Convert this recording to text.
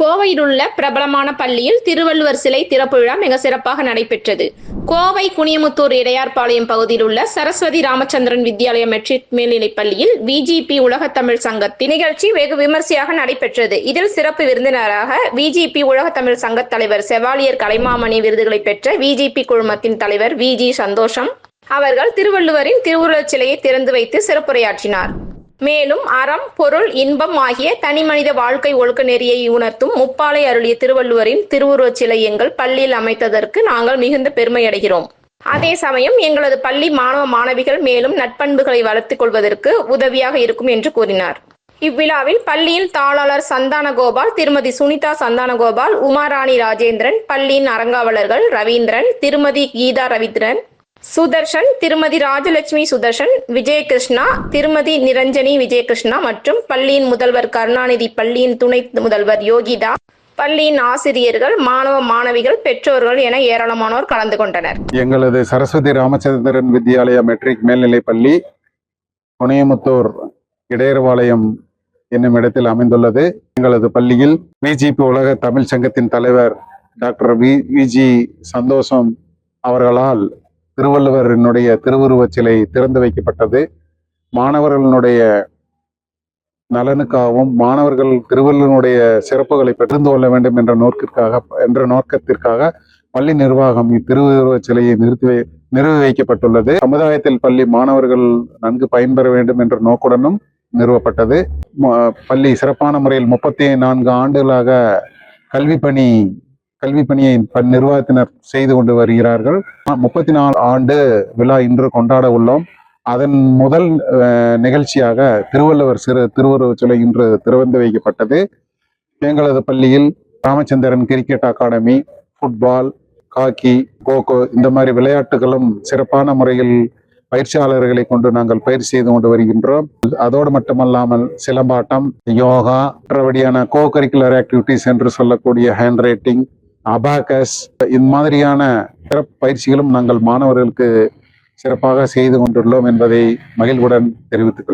கோவையில் உள்ள பிரபலமான பள்ளியில் திருவள்ளுவர் சிலை திறப்பு விழா மிக சிறப்பாக நடைபெற்றது. கோவை குனியமுத்தூர் இடையார்பாளையம் பகுதியில் உள்ள சரஸ்வதி ராமச்சந்திரன் வித்யாலய மெட்ரிக் மேல்நிலைப் பள்ளியில் விஜிபி உலகத்தமிழ் சங்கத்தின் நிகழ்ச்சி வெகு விமர்சையாக நடைபெற்றது. இதில் சிறப்பு விருந்தினராக விஜிபி உலகத்தமிழ் சங்கத் தலைவர் செவாலியர் கலைமாமணி விருதுகளை பெற்ற விஜிபி குழுமத்தின் தலைவர் விஜி சந்தோஷம் அவர்கள் திருவள்ளுவரின் திருவுருவச் சிலையை திறந்து வைத்து சிறப்புரையாற்றினார். மேலும் அறம் பொருள் இன்பம் ஆகிய தனிமனித வாழ்க்கை ஒழுக்க நெறியை உணர்த்தும் முப்பாலை அருளிய திருவள்ளுவரின் திருவுருவச் சிலை எங்கள் பள்ளியில் அமைத்ததற்கு நாங்கள் மிகுந்த பெருமையடைகிறோம் அதே சமயம் எங்களது பள்ளி மாணவ மாணவிகள் மேலும் நட்பண்புகளை வளர்த்துக் கொள்வதற்கு உதவியாக இருக்கும் என்று கூறினார். இவ்விழாவில் பள்ளியின் தாளாளர் சந்தான கோபால் திருமதி சுனிதா சந்தான கோபால் உமாராணி ராஜேந்திரன் பள்ளியின் அறங்காவலர்கள் ரவீந்திரன் திருமதி கீதா ரவீந்திரன் சுதர்ஷன் திருமதி ராஜலட்சுமி சுதர்ஷன் விஜயகிருஷ்ணா திருமதி நிரஞ்சனி விஜயகிருஷ்ணா மற்றும் பள்ளியின் முதல்வர் கருணாநிதி பள்ளியின் துணை முதல்வர் யோகிதா. பள்ளியின் ஆசிரியர்கள் மாணவ மாணவிகள் பெற்றோர்கள் என ஏராளமானோர் கலந்து கொண்டனர். எங்களது சரஸ்வதி ராமச்சந்திரன் வித்யாலயா மெட்ரிக் மேல்நிலைப் பள்ளி புனையமுத்தூர் இடையர்பாளையம் என்னும் இடத்தில் அமைந்துள்ளது. எங்களது பள்ளியில் விஜிபி உலக தமிழ் சங்கத்தின் தலைவர் டாக்டர் வி விஜி சந்தோஷம் அவர்களால் திருவள்ளுவரினுடைய திருவுருவச் சிலை திறந்து வைக்கப்பட்டது. மாணவர்களினுடைய நலனுக்காகவும் மாணவர்கள் திருவள்ளுவனுடைய சிறப்புகளை பெற்றுந்து கொள்ள வேண்டும் என்ற நோக்கிற்காக என்ற நோக்கத்திற்காக பள்ளி நிர்வாகம் இத்திருவுருவச் சிலையை நிறுத்தி வை- நிறுவி வைக்கப்பட்டுள்ளது. சமுதாயத்தில் பள்ளி மாணவர்கள் நன்கு பயன்பெற வேண்டும் என்ற நோக்குடனும் நிறுவப்பட்டது. பள்ளி சிறப்பான முறையில் முப்பத்தி நான்கு ஆண்டுகளாக கல்வி பணி கல்வி பணியை நிர்வாகத்தினர் செய்து கொண்டு வருகிறார்கள். முப்பத்தி நாலு ஆண்டு விழா இன்று கொண்டாட உள்ளோம். அதன் முதல் நிகழ்ச்சியாக திருவள்ளுவர் சிறு திருவுருவச் சிலை இன்று திறந்து வைக்கப்பட்டது. எங்களது பள்ளியில் Ramachandran cricket academy football hockey kho kho இந்த மாதிரி விளையாட்டுகளும் சிறப்பான முறையில் பயிற்சியாளர்களை கொண்டு நாங்கள் பயிற்சி செய்து கொண்டு வருகின்றோம். அதோடு மட்டுமல்லாமல் சிலம்பாட்டம் யோகா மற்றபடியான கோ கரிக்குலர் ஆக்டிவிட்டிஸ் என்று சொல்லக்கூடிய ஹேண்ட் ரைட்டிங் அபாகஸ் இந்த மாதிரியான சிறப்பு பயிற்சிகளும் நாங்கள் மாணவர்களுக்கு சிறப்பாக செய்து கொண்டுள்ளோம் என்பதை மகிழ்வுடன் தெரிவித்துக்